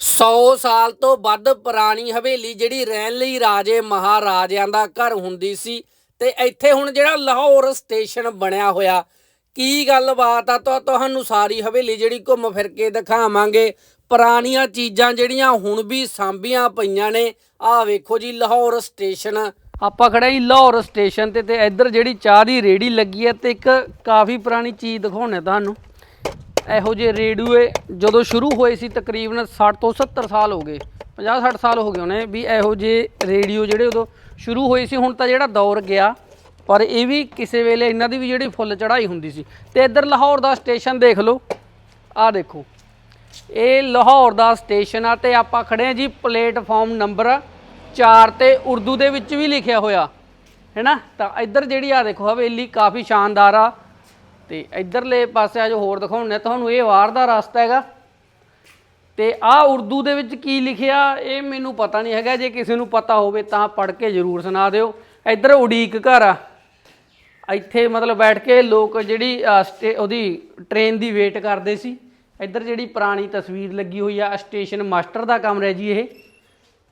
100 ਸਾਲ ਤੋਂ ਵੱਧ ਪੁਰਾਣੀ ਹਵੇਲੀ ਜਿਹੜੀ ਰਹਿਣ ਲਈ ਰਾਜੇ ਮਹਾਰਾਜਿਆਂ ਦਾ ਘਰ ਹੁੰਦੀ ਸੀ ਤੇ ਇੱਥੇ ਹੁਣ ਜਿਹੜਾ ਲਾਹੌਰ ਸਟੇਸ਼ਨ ਬਣਿਆ ਹੋਇਆ, ਕੀ ਗੱਲਬਾਤ ਆ? ਤਾਂ ਤੁਹਾਨੂੰ ਸਾਰੀ ਹਵੇਲੀ ਜਿਹੜੀ ਘੁੰਮ ਫਿਰ ਕੇ ਦਿਖਾਵਾਂਗੇ। ਪੁਰਾਣੀਆਂ ਚੀਜ਼ਾਂ ਜਿਹੜੀਆਂ ਹੁਣ ਵੀ ਸਾਂਭੀਆਂ ਪਈਆਂ ਨੇ। ਆਹ ਵੇਖੋ ਜੀ, ਲਾਹੌਰ ਸਟੇਸ਼ਨ। ਆਪਾਂ ਖੜੇ ਹੀ ਲਾਹੌਰ ਸਟੇਸ਼ਨ ਤੇ ਤੇ ਇੱਧਰ ਜਿਹੜੀ ਚਾਹ ਦੀ ਰੇੜੀ ਲੱਗੀ ਹੈ ਤੇ ਇੱਕ ਕਾਫੀ ਪੁਰਾਣੀ ਚੀਜ਼ ਦਿਖਾਉਣੇ ਤੁਹਾਨੂੰ। ਇਹੋ ਜਿਹੇ ਰੇਡੂਏ ਜਦੋਂ ਸ਼ੁਰੂ ਹੋਏ ਸੀ ਤਕਰੀਬਨ 60 ਤੋਂ 70 ਸਾਲ ਹੋ ਗਏ 50 60 ਸਾਲ ਹੋ ਗਏ ਉਹਨੇ ਵੀ ਇਹੋ ਜਿਹੇ ਰੇਡੀਓ ਜਿਹੜੇ ਉਦੋਂ ਸ਼ੁਰੂ ਹੋਏ ਸੀ, ਹੁਣ ਤਾਂ ਜਿਹੜਾ ਦੌਰ ਗਿਆ, ਪਰ ਇਹ ਵੀ ਕਿਸੇ ਵੇਲੇ ਇਹਨਾਂ ਦੀ ਵੀ ਜਿਹੜੀ ਫੁੱਲ ਚੜਾਈ ਹੁੰਦੀ ਸੀ। ਤੇ ਇੱਧਰ ਲਾਹੌਰ ਦਾ ਸਟੇਸ਼ਨ ਦੇਖ ਲਓ, ਆਹ ਦੇਖੋ, ਇਹ ਲਾਹੌਰ ਦਾ ਸਟੇਸ਼ਨ ਆ ਤੇ ਆਪਾਂ ਖੜੇ ਆ ਜੀ ਪਲੇਟਫਾਰਮ ਨੰਬਰ 4 ਤੇ ਉਰਦੂ ਦੇ ਵਿੱਚ ਵੀ ਲਿਖਿਆ ਹੋਇਆ ਹੈਨਾ ਤਾਂ ਇੱਧਰ ਜਿਹੜੀ ਆ ਦੇਖੋ, ਹਵੇਲੀ ਕਾਫੀ ਸ਼ਾਨਦਾਰ ਆ। ਤੇ ਇੱਧਰਲੇ ਪਾਸੇ ਆ ਜੋ ਹੋਰ ਦਿਖਾਉਣੇ ਤੁਹਾਨੂੰ ਇਹ ਵਾਰ ਦਾ ਰਸਤਾ ਹੈਗਾ। ਤੇ ਆ ਉਰਦੂ ਦੇ ਵਿੱਚ ਕੀ ਲਿਖਿਆ, ਇਹ ਮੈਨੂੰ ਪਤਾ ਨਹੀਂ ਹੈਗਾ। ਜੇ ਕਿਸੇ ਨੂੰ ਪਤਾ ਹੋਵੇ ਤਾਂ ਪੜ੍ਹ ਕੇ ਜ਼ਰੂਰ ਸੁਣਾ ਦਿਓ। ਇੱਧਰ ਉਡੀਕ ਘਰ ਆ। ਇੱਥੇ ਮਤਲਬ ਬੈਠ ਕੇ ਲੋਕ ਜਿਹੜੀ ਸਟੇ- ਉਹਦੀ ਟ੍ਰੇਨ ਦੀ ਵੇਟ ਕਰਦੇ ਸੀ। ਇੱਧਰ ਜਿਹੜੀ ਪੁਰਾਣੀ ਤਸਵੀਰ ਲੱਗੀ ਹੋਈ ਆ ਸਟੇਸ਼ਨ ਮਾਸਟਰ ਦਾ ਕਮਰਾ ਹੈ ਜੀ ਇਹ।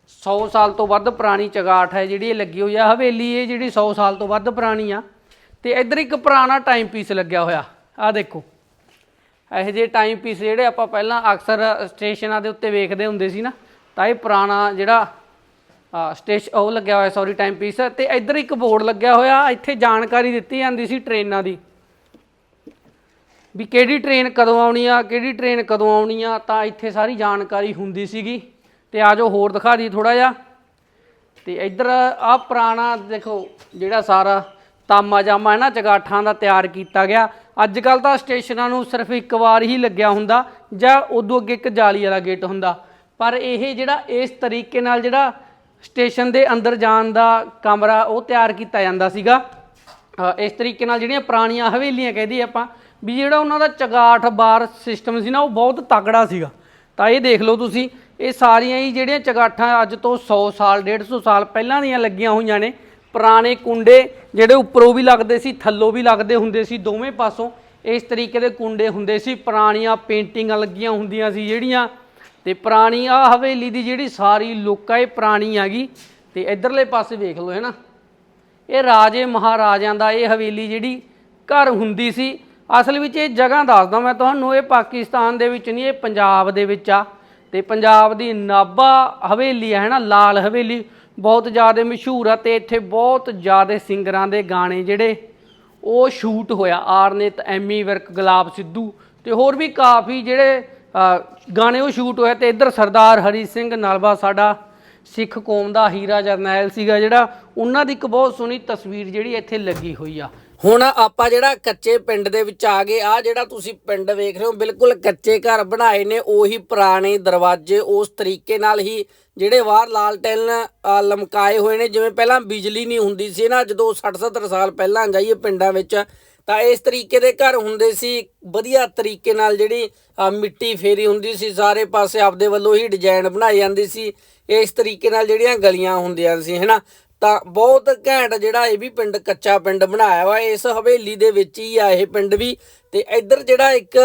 100 ਸਾਲ ਤੋਂ ਵੱਧ ਪੁਰਾਣੀ ਚਗਾਠ ਹੈ ਜਿਹੜੀ ਇਹ ਲੱਗੀ ਹੋਈ ਆ। ਹਵੇਲੀ ਇਹ ਜਿਹੜੀ 100 ਸਾਲ ਤੋਂ ਵੱਧ ਪੁਰਾਣੀ ਆ। ਤੇ ਇੱਧਰ ਇੱਕ ਪੁਰਾਣਾ ਟਾਈਮ ਪੀਸ ਲੱਗਿਆ ਹੋਇਆ। ਆ ਦੇਖੋ। ਇਹੋ ਜਿਹੇ ਟਾਈਮ ਪੀਸ ਜਿਹੜੇ ਆਪਾਂ ਪਹਿਲਾਂ ਅਕਸਰ ਸਟੇਸ਼ਨਾਂ ਦੇ ਉੱਤੇ ਵੇਖਦੇ ਹੁੰਦੇ ਸੀ ਨਾ, ਤਾਂ ਇਹ ਪੁਰਾਣਾ ਜਿਹੜਾ ਸਟੇਸ਼ ਉਹ ਲੱਗਿਆ ਹੋਇਆ ਸੌਰੀ ਟਾਈਮ ਪੀਸ ਤੇ ਇੱਧਰ ਇੱਕ ਬੋਰਡ ਲੱਗਿਆ ਹੋਇਆ, ਇੱਥੇ ਜਾਣਕਾਰੀ ਦਿੱਤੀ ਜਾਂਦੀ ਸੀ ਟ੍ਰੇਨਾਂ ਦੀ। ਵੀ ਕਿਹੜੀ ਟ੍ਰੇਨ ਕਦੋਂ ਆਉਣੀ ਆ, ਕਿਹੜੀ ਟ੍ਰੇਨ ਕਦੋਂ ਆਉਣੀ ਆ, ਤਾਂ ਇੱਥੇ ਸਾਰੀ ਜਾਣਕਾਰੀ ਹੁੰਦੀ ਸੀਗੀ। ਤੇ ਆਜੋ ਹੋਰ ਦਿਖਾ ਦੀ ਥੋੜਾ ਜਿਹਾ। ਤੇ ਇੱਧਰ ਆ ਪੁਰਾਣਾ, ਦੇਖੋ, ਜਿਹੜਾ ਸਾਰਾ ਤਾਮਾ ਜਾਮਾ ਇਹਨਾਂ ਚਗਾਠਾਂ ਦਾ ਤਿਆਰ ਕੀਤਾ ਗਿਆ। ਅੱਜ ਕੱਲ ਤਾਂ ਸਟੇਸ਼ਨਾਂ ਨੂੰ ਸਿਰਫ ਇੱਕ ਵਾਰ ਹੀ ਲੱਗਿਆ ਹੁੰਦਾ ਜਾਂ ਉਦੋਂ ਅੱਗੇ ਇੱਕ ਜਾਲੀ ਵਾਲਾ ਗੇਟ ਹੁੰਦਾ। ਪਰ ਇਹ ਜਿਹੜਾ ਇਸ ਤਰੀਕੇ ਨਾਲ ਜਿਹੜਾ ਸਟੇਸ਼ਨ ਦੇ ਅੰਦਰ ਜਾਣ ਦਾ ਕਮਰਾ ਉਹ ਤਿਆਰ ਕੀਤਾ ਜਾਂਦਾ ਸੀਗਾ। ਇਸ ਤਰੀਕੇ ਨਾਲ ਜਿਹੜੀਆਂ ਪੁਰਾਣੀਆਂ ਹਵੇਲੀਆਂ ਕਹਿੰਦੀ ਆਪਾਂ, ਵੀ ਜਿਹੜਾ ਉਹਨਾਂ ਦਾ ਚਗਾਠ ਬਾਰ ਸਿਸਟਮ ਸੀ ਨਾ, ਉਹ ਬਹੁਤ ਤਕੜਾ ਸੀਗਾ। ਤਾਂ ਇਹ ਦੇਖ ਲਓ ਤੁਸੀਂ, ਇਹ ਸਾਰੀਆਂ ਹੀ ਜਿਹੜੀਆਂ ਚਗਾਠਾਂ ਅੱਜ ਤੋਂ 100 ਸਾਲ 150 ਸਾਲ ਪਹਿਲਾਂ ਦੀਆਂ ਲੱਗੀਆਂ ਹੋਈਆਂ ਨੇ। ਪੁਰਾਣੇ ਕੁੰਡੇ ਜਿਹੜੇ ਉੱਪਰੋਂ ਵੀ ਲੱਗਦੇ ਸੀ, ਥੱਲੋਂ ਵੀ ਲੱਗਦੇ ਹੁੰਦੇ ਸੀ, ਦੋਵੇਂ ਪਾਸੋਂ ਇਸ ਤਰੀਕੇ ਦੇ ਕੁੰਡੇ ਹੁੰਦੇ ਸੀ। ਪੁਰਾਣੀਆਂ ਪੇਂਟਿੰਗਾਂ ਲੱਗੀਆਂ ਹੁੰਦੀਆਂ ਸੀ ਜਿਹੜੀਆਂ ਤੇ ਪੁਰਾਣੀ ਆ ਹਵੇਲੀ ਦੀ ਜਿਹੜੀ ਸਾਰੀ ਲੋਕਾਂ ਇਹ ਪੁਰਾਣੀ ਹੈਗੀ ਤੇ ਇਧਰਲੇ ਪਾਸੇ ਵੇਖ ਲਓ ਹੈ ਨਾ ਇਹ ਰਾਜੇ ਮਹਾਰਾਜਿਆਂ ਦਾ ਇਹ ਹਵੇਲੀ ਜਿਹੜੀ ਘਰ ਹੁੰਦੀ ਸੀ। ਅਸਲ ਵਿੱਚ ਇਹ ਜਗ੍ਹਾ ਦੱਸਦਾ ਮੈਂ ਤੁਹਾਨੂੰ, ਇਹ ਪਾਕਿਸਤਾਨ ਦੇ ਵਿੱਚ ਨਹੀਂ, ਇਹ ਪੰਜਾਬ ਦੇ ਵਿੱਚ ਆ। ਤੇ ਪੰਜਾਬ ਦੀ ਨਾਭਾ ਹਵੇਲੀ ਹੈ ਨਾ ਲਾਲ ਹਵੇਲੀ ਬਹੁਤ ਜ਼ਿਆਦਾ ਮਸ਼ਹੂਰ ਆ ਤੇ ਇੱਥੇ ਬਹੁਤ ਜ਼ਿਆਦਾ ਸਿੰਗਰਾਂ ਦੇ ਗਾਣੇ ਜਿਹੜੇ ਉਹ ਸ਼ੂਟ ਹੋਇਆ, ਆਰਨੇਤ, ਐਮੀ ਵਰਕ, ਗੁਲਾਬ ਸਿੱਧੂ ਤੇ ਹੋਰ ਵੀ ਕਾਫੀ ਜਿਹੜੇ ਗਾਣੇ ਉਹ ਸ਼ੂਟ ਹੋਏ ਤੇ ਇੱਧਰ ਸਰਦਾਰ ਹਰੀ ਸਿੰਘ ਨਲਵਾ ਸਾਡਾ ਸਿੱਖ ਕੌਮ ਦਾ ਹੀਰਾ ਜਰਨੈਲ ਸੀਗਾ ਜਿਹੜਾ, ਉਹਨਾਂ ਦੀ ਇੱਕ ਬਹੁਤ ਸੋਹਣੀ ਤਸਵੀਰ ਜਿਹੜੀ ਇੱਥੇ ਲੱਗੀ ਹੋਈ ਆ। ਹੁਣ ਆਪਾਂ ਜਿਹੜਾ ਕੱਚੇ ਪਿੰਡ ਦੇ ਵਿੱਚ ਆ ਗਏ ਆ ਜਿਹੜਾ ਤੁਸੀਂ ਪਿੰਡ ਵੇਖ ਰਹੇ ਹੋ ਬਿਲਕੁਲ ਕੱਚੇ ਘਰ ਬਣਾਏ ਨੇ ਉਹੀ ਪੁਰਾਣੇ ਦਰਵਾਜ਼ੇ ਉਸ ਤਰੀਕੇ ਨਾਲ ਹੀ ਜਿਹੜੇ ਬਾਹਰ ਲਾਲਟੈਨ ਅ, ਲਮਕਾਏ ਹੋਏ ਨੇ ਜਿਵੇਂ ਪਹਿਲਾਂ ਬਿਜਲੀ ਨਹੀਂ ਹੁੰਦੀ ਸੀ ਨਾ ਜਦੋਂ 60 70 ਸਾਲ ਪਹਿਲਾਂ ਜਾਈਏ ਪਿੰਡਾਂ ਵਿੱਚ ਤਾਂ ਇਸ ਤਰੀਕੇ ਦੇ ਘਰ ਹੁੰਦੇ ਸੀ ਵਧੀਆ ਤਰੀਕੇ ਨਾਲ ਜਿਹੜੀ ਮਿੱਟੀ ਫੇਰੀ ਹੁੰਦੀ ਸੀ ਸਾਰੇ ਪਾਸੇ ਆਪਦੇ ਵੱਲੋਂ ਹੀ ਡਿਜ਼ਾਈਨ ਬਣਾਈ ਜਾਂਦੀ ਸੀ ਇਸ ਤਰੀਕੇ ਨਾਲ ਜਿਹੜੀਆਂ ਗਲੀਆਂ ਹੁੰਦੀਆਂ ਸੀ ਹੈਨਾ? ਤਾਂ ਬਹੁਤ ਘੈਂਟ ਜਿਹੜਾ ਇਹ ਵੀ ਪਿੰਡ, ਕੱਚਾ ਪਿੰਡ ਬਣਾਇਆ ਵਾ, ਇਸ ਹਵੇਲੀ ਦੇ ਵਿੱਚ ਹੀ ਆ ਇਹ ਪਿੰਡ ਵੀ। ਤੇ ਇੱਧਰ ਜਿਹੜਾ ਇੱਕ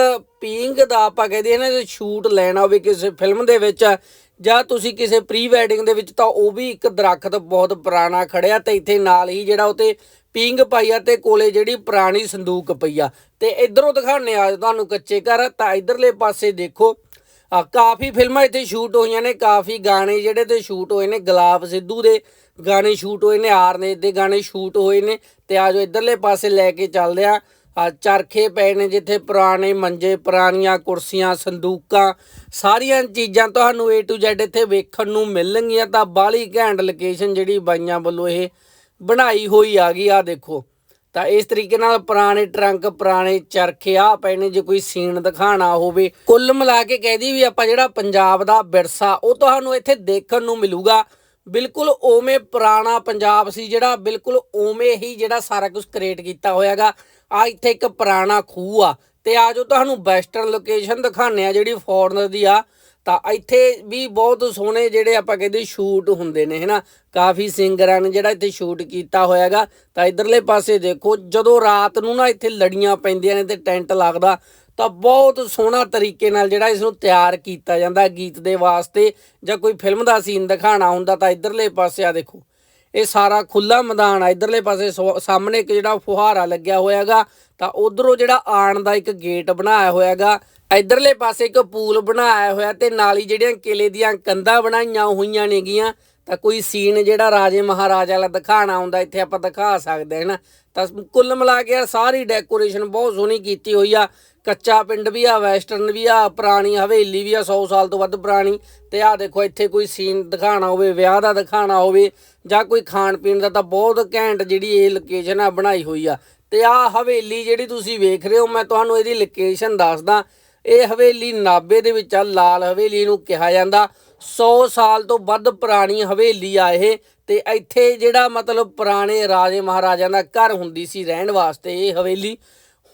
ਪੀਂਗ ਦਾ ਆਪਾਂ ਕਹਿੰਦੇ ਹਾਂ ਨਾ ਸ਼ੂਟ ਲੈਣਾ ਹੋਵੇ ਕਿਸੇ ਫਿਲਮ ਦੇ ਵਿੱਚ, ਜਾਂ ਤੁਸੀਂ ਕਿਸੇ ਪ੍ਰੀ ਵੈਡਿੰਗ ਦੇ ਵਿੱਚ, ਤਾਂ ਉਹ ਵੀ ਇੱਕ ਦਰਖਤ ਬਹੁਤ ਪੁਰਾਣਾ ਖੜਿਆ ਤੇ ਇੱਥੇ ਨਾਲ ਹੀ ਜਿਹੜਾ ਉਤੇ ਪੀਂਗ ਪਾਈ ਆ ਤੇ ਕੋਲੇ ਜਿਹੜੀ ਪੁਰਾਣੀ ਸੰਦੂਕ ਪਈ ਆ। ਤੇ ਇਧਰੋਂ ਦਿਖਾਣੇ ਆ ਤੁਹਾਨੂੰ ਕੱਚੇ ਘਰ, ਤਾਂ ਇਧਰਲੇ ਪਾਸੇ ਦੇਖੋ। ਕਾਫੀ ਫਿਲਮਾਂ ਇੱਥੇ ਸ਼ੂਟ ਹੋਈਆਂ ਨੇ, ਕਾਫੀ ਗਾਣੇ ਜਿਹੜੇ ਤੇ ਸ਼ੂਟ ਹੋਏ ਨੇ, ਗੁਲਾਬ ਸਿੱਧੂ ਦੇ ਗਾਣੇ ਸ਼ੂਟ ਹੋਏ ਨੇ ਆਰਨੇ ਦੇ ਗਾਣੇ ਸ਼ੂਟ ਹੋਏ ਨੇ, ਤੇ ਆਜੋ ਇਧਰਲੇ ਪਾਸੇ ਲੈ ਕੇ ਚੱਲਦੇ ਆ। ਆ, ਚਰਖੇ ਪਏ ਨੇ ਜਿੱਥੇ ਪੁਰਾਣੇ ਮੰਜੇ, ਪੁਰਾਣੀਆਂ ਕੁਰਸੀਆਂ, ਸੰਦੂਕਾਂ, ਸਾਰੀਆਂ ਚੀਜ਼ਾਂ ਤੁਹਾਨੂੰ A to Z ਇੱਥੇ ਵੇਖਣ ਨੂੰ ਮਿਲਣਗੀਆਂ। ਤਾਂ ਬਾਲੀ ਘੈਂਟ ਲੋਕੇਸ਼ਨ ਜਿਹੜੀ ਬਾਈਆਂ ਵੱਲੋਂ ਇਹ ਬਣਾਈ ਹੋਈ ਆ ਗਈ, ਆ ਦੇਖੋ। ਤਾਂ ਇਸ ਤਰੀਕੇ ਨਾਲ ਪੁਰਾਣੇ ਟਰੰਕ, ਪੁਰਾਣੇ ਚਰਖੇ ਆ ਪਏ ਨੇ ਜੇ ਕੋਈ ਸੀਨ ਦਿਖਾਣਾ ਹੋਵੇ, ਕੁੱਲ ਮਿਲਾ ਕੇ ਕਹਿ ਕਹਿਦੀ ਵੀ ਆਪਾਂ ਜਿਹੜਾ ਪੰਜਾਬ ਦਾ ਵਿਰਸਾ, ਉਹ ਤੁਹਾਨੂੰ ਇੱਥੇ ਦੇਖਣ ਨੂੰ ਮਿਲੂਗਾ। ਬਿਲਕੁਲ ਓਵੇਂ ਪੁਰਾਣਾ ਪੰਜਾਬ ਸੀ ਜਿਹੜਾ, ਬਿਲਕੁਲ ਓਵੇਂ ਹੀ ਜਿਹੜਾ ਸਾਰਾ ਕੁਝ ਕ੍ਰੀਏਟ ਕੀਤਾ ਹੋਇਆਗਾ। ਆ ਇੱਥੇ ਇੱਕ ਪੁਰਾਣਾ ਖੂਹ ਆ, ਤੇ ਆ ਜੋ ਤੁਹਾਨੂੰ ਵੈਸਟਰਨ ਲੋਕੇਸ਼ਨ ਦਿਖਾਣੇ ਆ, ਜਿਹੜੀ ਫੋਰਨਰ ਦੀ ਆ। ਤਾਂ ਇੱਥੇ ਵੀ ਬਹੁਤ ਸੋਹਣੇ ਜਿਹੜੇ ਆਪਾਂ ਕਹਿੰਦੇ ਸ਼ੂਟ ਹੁੰਦੇ ਨੇ, ਹੈਨਾ? ਕਾਫੀ ਸਿੰਗਰਾਂ ਨੇ ਜਿਹੜਾ ਇੱਥੇ ਸ਼ੂਟ ਕੀਤਾ ਹੋਇਆਗਾ। ਤਾਂ ਇਧਰਲੇ ਪਾਸੇ ਦੇਖੋ, ਜਦੋਂ ਰਾਤ ਨੂੰ ਨਾ ਇੱਥੇ ਲੜੀਆਂ ਪੈਂਦੀਆਂ ਨੇ ਤੇ ਟੈਂਟ ਲੱਗਦਾ, ਤਾਂ ਬਹੁਤ ਸੋਹਣਾ ਤਰੀਕੇ ਨਾਲ ਜਿਹੜਾ ਇਸ ਨੂੰ ਤਿਆਰ ਕੀਤਾ ਜਾਂਦਾ ਗੀਤ ਦੇ ਵਾਸਤੇ ਜਾਂ ਕੋਈ ਫਿਲਮ ਦਾ ਸੀਨ ਦਿਖਾਣਾ ਹੁੰਦਾ ਤਾਂ ਇਧਰਲੇ ਪਾਸੇ ਆ ਦੇਖੋ। ਇਹ ਸਾਰਾ ਖੁੱਲਾ ਮੈਦਾਨ ਆ। ਇਧਰਲੇ ਪਾਸੇ ਸੋ- ਸਾਹਮਣੇ ਇੱਕ ਜਿਹੜਾ ਫੁਹਾਰਾ ਲੱਗਿਆ ਹੋਇਆਗਾ, ਤਾਂ ਉਧਰੋਂ ਜਿਹੜਾ ਆਣ ਦਾ ਇੱਕ ਗੇਟ ਬਣਾਇਆ ਹੋਇਆਗਾ, ਇਧਰਲੇ ਪਾਸੇ ਇੱਕ ਪੂਲ ਬਣਾਇਆ ਹੋਇਆ ਤੇ ਨਾਲ ਹੀ ਜਿਹੜੀਆਂ ਕਿਲੇ ਦੀਆਂ ਕੰਧਾਂ ਬਣਾਈਆਂ ਹੋਈਆਂ ਨੇਗੀਆਂ, ਤਾਂ ਕੋਈ ਸੀਨ ਜਿਹੜਾ ਰਾਜੇ ਮਹਾਰਾਜਾ ਵਾਲਾ ਦਿਖਾਣਾ ਹੁੰਦਾ, ਇੱਥੇ ਆਪਾਂ ਦਿਖਾ ਸਕਦੇ ਹਾਂ ਨਾ ਤਾਂ ਕੁੱਲ ਮਿਲਾ ਕੇ ਯਾਰ ਸਾਰੀ ਡੈਕੋਰੇਸ਼ਨ ਬਹੁਤ ਸੋਹਣੀ ਕੀਤੀ ਹੋਈ ਆ। ਕੱਚਾ ਪਿੰਡ ਵੀ ਆ ਵੈਸਟਰਨ ਵੀ ਆ, ਪੁਰਾਣੀ ਹਵੇਲੀ ਵੀ ਆ 100 ਸਾਲ ਤੋਂ ਵੱਧ ਪੁਰਾਣੀ। ਤੇ ਆ ਦੇਖੋ, ਇੱਥੇ ਕੋਈ ਸੀਨ ਦਿਖਾਣਾ ਹੋਵੇ, ਵਿਆਹ ਦਾ ਦਿਖਾਣਾ ਹੋਵੇ, ਜਾਂ ਕੋਈ ਖਾਣ ਪੀਣ ਦਾ, ਤਾਂ ਬਹੁਤ ਘੈਂਟ ਜਿਹੜੀ ਇਹ ਲੋਕੇਸ਼ਨ ਆ, ਬਣਾਈ ਹੋਈ ਆ। ਤੇ ਆ ਹਵੇਲੀ ਜਿਹੜੀ ਤੁਸੀਂ ਵੇਖ ਰਹੇ ਹੋ, ਮੈਂ ਤੁਹਾਨੂੰ ਇਹਦੀ ਲੋਕੇਸ਼ਨ ਦੱਸਦਾ। ਇਹ ਹਵੇਲੀ ਨਾਬੇ ਦੇ ਵਿੱਚ ਆ, ਲਾਲ ਹਵੇਲੀ ਨੂੰ ਕਿਹਾ ਜਾਂਦਾ। 100 ਸਾਲ ਤੋਂ ਵੱਧ ਪੁਰਾਣੀ ਹਵੇਲੀ ਆ ਇਹ, ਤੇ ਇੱਥੇ ਜਿਹੜਾ ਮਤਲਬ ਪੁਰਾਣੇ ਰਾਜੇ ਮਹਾਰਾਜਿਆਂ ਦਾ ਘਰ ਹੁੰਦੀ ਸੀ, ਰਹਿਣ ਵਾਸਤੇ ਇਹ ਹਵੇਲੀ।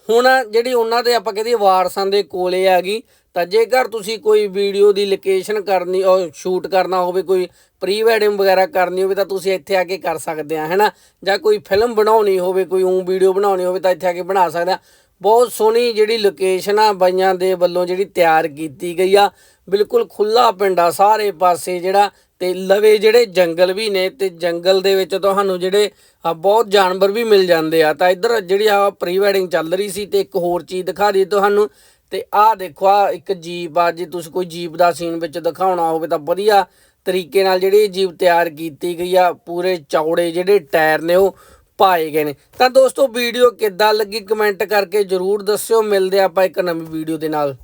ਹੁਣ ਜਿਹੜੀ ਉਹਨਾਂ ਦੇ ਆਪਾਂ ਕਹਿੰਦੇ ਵਾਰਸਾਂ ਦੇ ਕੋਲੇ ਹੈਗੀ ਤਾਂ ਜੇਕਰ ਤੁਸੀਂ ਕੋਈ ਵੀਡੀਓ ਦੀ ਲੋਕੇਸ਼ਨ ਕਰਨੀ, ਉਹ ਸ਼ੂਟ ਕਰਨਾ ਹੋਵੇ, ਕੋਈ ਪ੍ਰੀ ਵੈਡਿੰਗ ਵਗੈਰਾ ਕਰਨੀ ਹੋਵੇ, ਤਾਂ ਤੁਸੀਂ ਇੱਥੇ ਆ ਕੇ ਕਰ ਸਕਦੇ ਆ, ਹੈਨਾ? ਜਾਂ ਕੋਈ ਫਿਲਮ ਬਣਾਉਣੀ ਹੋਵੇ, ਕੋਈ ਉਹ ਵੀਡੀਓ ਬਣਾਉਣੀ ਹੋਵੇ, ਤਾਂ ਇੱਥੇ ਆ ਕੇ ਬਣਾ ਸਕਦੇ ਆ। ਬਹੁਤ ਸੋਹਣੀ ਜਿਹੜੀ ਲੋਕੇਸ਼ਨ ਆ, ਬਾਈਆਂ ਦੇ ਵੱਲੋਂ ਜਿਹੜੀ ਤਿਆਰ ਕੀਤੀ ਗਈ ਆ, ਬਿਲਕੁਲ ਖੁੱਲਾ ਪਿੰਡ ਆ, ਸਾਰੇ ਪਾਸੇ ਜਿਹੜਾ ਤੇ ਲਵੇ ਜਿਹੜੇ ਜੰਗਲ ਵੀ ਨੇ ਤੇ ਜੰਗਲ ਦੇ ਵਿੱਚ ਤੁਹਾਨੂੰ ਜਿਹੜੇ ਬਹੁਤ ਜਾਨਵਰ ਵੀ ਮਿਲ ਜਾਂਦੇ ਆ। ਤਾਂ ਇੱਧਰ ਜਿਹੜੀ ਆ ਪ੍ਰੀ ਵੈਡਿੰਗ ਚੱਲ ਰਹੀ ਸੀ ਤੇ ਇੱਕ ਹੋਰ ਚੀਜ਼ ਦਿਖਾ ਦਈਏ ਤੁਹਾਨੂੰ। ਤੇ ਆਹ ਦੇਖੋ ਆ ਇੱਕ ਜੀਪ ਆ, ਜੇ ਤੁਸੀਂ ਕੋਈ ਜੀਪ ਦਾ ਸੀਨ ਵਿੱਚ ਦਿਖਾਉਣਾ ਹੋਵੇ ਤਾਂ ਵਧੀਆ ਤਰੀਕੇ ਨਾਲ ਜਿਹੜੀ ਇਹ ਜੀਪ ਤਿਆਰ ਕੀਤੀ ਗਈ ਆ। ਪੂਰੇ ਚੌੜੇ ਜਿਹੜੇ ਟਾਇਰ ਨੇ ਉਹ ਪਾਏ ਗਏ ਨੇ। ਤਾਂ ਦੋਸਤੋ, ਵੀਡੀਓ ਕਿੱਦਾਂ ਲੱਗੀ ਕਮੈਂਟ ਕਰਕੇ ਜਰੂਰ ਦੱਸਿਓ। ਮਿਲਦੇ ਆਪਾਂ ਇੱਕ ਨਵੀਂ ਵੀਡੀਓ ਦੇ ਨਾਲ।